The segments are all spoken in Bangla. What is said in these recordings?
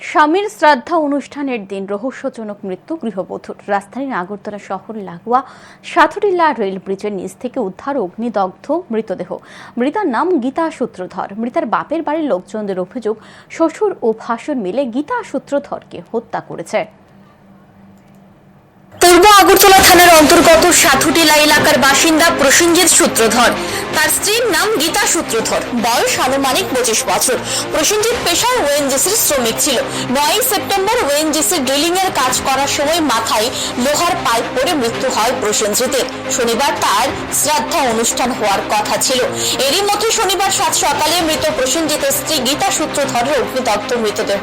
স্বামীর শ্রাদ্ধা অনুষ্ঠানের দিন রহস্যজনক মৃত্যু, গৃহবধূর। রাজধানীর আগরতলা শহর লাগোয়া সাথুরিল্লা রেল ব্রিজের নিচ থেকে উদ্ধার অগ্নিদগ্ধ মৃতদেহ। মৃতার নাম গীতা সূত্রধর। মৃতার বাপের বাড়ির লোকজনদের অভিযোগ, শ্বশুর ও ভাসুর মিলে গীতা সূত্রধরকে হত্যা করেছে। পূর্ব আগরতলা থানার অন্তর্গত সাথুটিলা এলাকার বাসিন্দা প্রসেনজিৎ সূত্রধর। তার স্ত্রীর নাম গীতা সূত্রধর। বয়স আনুমানিক পঁচিশ বছর। প্রসেনজিৎ পেশায় ওএনজিসির শ্রমিক ছিল। নয়ই সেপ্টেম্বর ওএনজিসির ড্রিলিং এর কাজ করার সময় মাথায় লোহার পাইপ পড়ে মৃত্যু হয় প্রসেনজিতের। শনিবার তার শ্রাদ্ধা অনুষ্ঠান হওয়ার কথা ছিল। এরই মধ্যে শনিবার সাত সকালে মৃত প্রসেনজিতের স্ত্রী গীতা সূত্রধরের অগ্নিদগ্ধ মৃতদেহ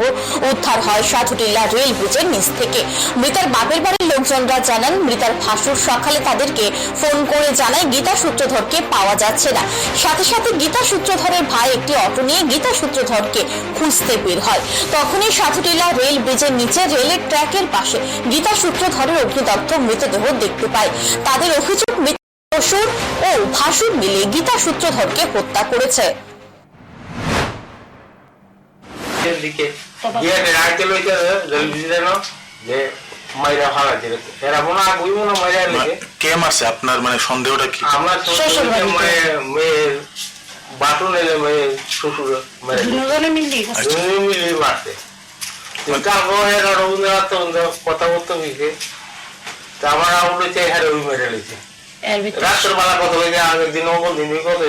উদ্ধার হয় সাধুটিল্লা রেল ব্রিজের নিচ থেকে। মৃতার বাপের বাড়ির লোকজনরা জানান, মৃতার ভাসুর সকালে তাদেরকে ফোন করে জানায় গীতা সূত্রধরকে পাওয়া যাচ্ছে। না সাথে সাথে গীতা সূত্রধরের ভাই একটি অটো নিয়ে গীতা সূত্রধরকে খুঁজতে বের হয়। তখনই সাধুটিলা রেল ব্রিজের নিচে রেলের ট্র্যাকের পাশে গীতা সূত্রধরের অগ্নিদগ্ধ মৃতদেহ দেখতে পায়। তাদের অভিযোগ শ্বশুর ও ভাসুর মিলে গীতা সূত্রধরকে হত্যা করেছে। দিকে মাইরা ভাড়া দিলে এরা মনে হয় বুঝব না মাইরা লেগে কে মারছে? আপনার মানে সন্দেহটা কি? আমরা শ্বশুর মেয়ের বাটন এলে মেয়ে শ্বশুর দুজনে মিলে দুজনে মিলে মারতে তারপর এরা রবীন্দ্রনাথ কথা বলতে আমার আমরা চাই হ্যাঁ রবি মেরে লেছে রাত্রের বেলা কথা বলে আগের দিন অবল দিন কথা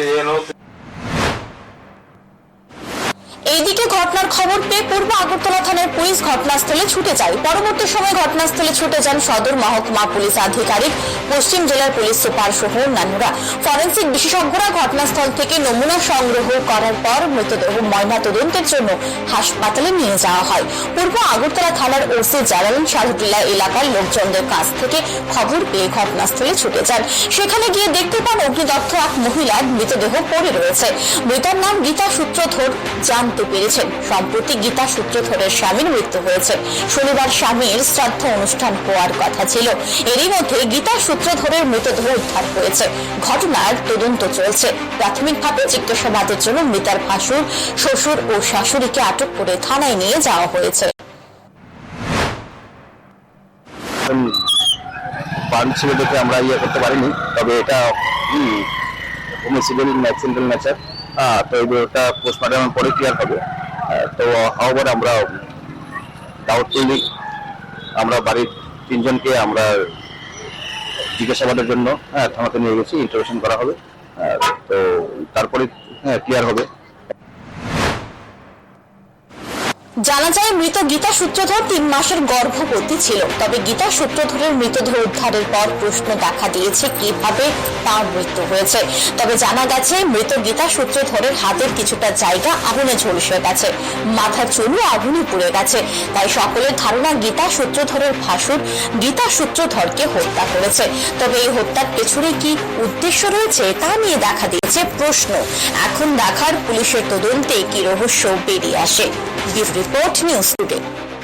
এইদিকে ঘটনার খবর পেয়ে পূর্ব আগরতলা থানার পুলিশ ঘটনাস্থলে ছুটে যায়। পরবর্তী সময় ঘটনাস্থলে ছুটে যান সদর মহকুমা পুলিশ আধিকারিক, পশ্চিম জেলার পুলিশ সুপার সহ অন্যান্যরা ফরেন্সিক বিশেষজ্ঞরা ঘটনাস্থল থেকে নমুনা সংগ্রহ করার পর মৃতদেহ ময়না তদন্তের জন্য হাসপাতালে নিয়ে যাওয়া হয়। পূর্ব আগরতলা থানার ওসি জানালেন শাহরুল্লাহ এলাকার লোকজনদের কাছ থেকে খবর পেয়ে ঘটনাস্থলে ছুটে যান। সেখানে গিয়ে দেখতে পান অগ্নিদগ্ধ এক মহিলার মৃতদেহ পড়ে রয়েছে। মৃতার নাম গীতা সূত্রধর, জানতে পেরেছেন। সম্প্রতি গীতা সূত্রধরের স্বামীর মৃত্যু হয়েছে। শনিবার স্বামীর শ্রাদ্ধ অনুষ্ঠান হওয়ার কথা ছিল। এরই মধ্যে গীতা সূত্রধরের মৃতদেহ উদ্ধার হয়েছে। ঘটনার তদন্ত চলছে। প্রাথমিকভাবে জিজ্ঞাসাবাদের জন্য মৃতার ভাসুর, শ্বশুর ও শাশুড়িকে আটক করে থানায় নিয়ে যাওয়া হয়েছে। বার্ন ছিল দেখে আমরা ইয়ে করতে পারিনি। তবে এটা হোমিসিডাল অ্যাক্সিডেন্টাল নেচার তো এগুলোটা পোস্টমর্টমের পরে ক্লিয়ার হবে। তো, হাওয়ার আমরা ডাউটফুলি আমরা বাড়ির তিনজনকে আমরা জিজ্ঞাসাবাদের জন্য হ্যাঁ থানাতে নিয়ে গেছি ইন্টারভেশন করা হবে। তো তারপরে হ্যাঁ ক্লিয়ার হবে। জানা যায়, মৃত গীতা সূত্রধর তিন মাসের গর্ভবতী ছিল। তবে গীতা সূত্রধরের মৃতদেহ উদ্ধারের পর প্রশ্ন দেখা দিয়েছে, কীভাবে তার মৃত্যু হয়েছে। তবে জানা গেছে, মৃত গীতা সূত্রধরের হাতের কিছুটা জায়গা আগুনে ঝলসে গেছে। মাথার চুলও আগুনে পুড়ে গেছে। তাই সকলের ধারণা, গীতা সূত্রধরের ভাসুর গীতা সূত্রধরকে হত্যা করেছে। তবে এই হত্যার পেছনে কি উদ্দেশ্য রয়েছে, তা নিয়ে দেখা দিয়েছে প্রশ্ন। এখন দেখার পুলিশের তদন্তে কি রহস্য বেরিয়ে আসে। give report news today.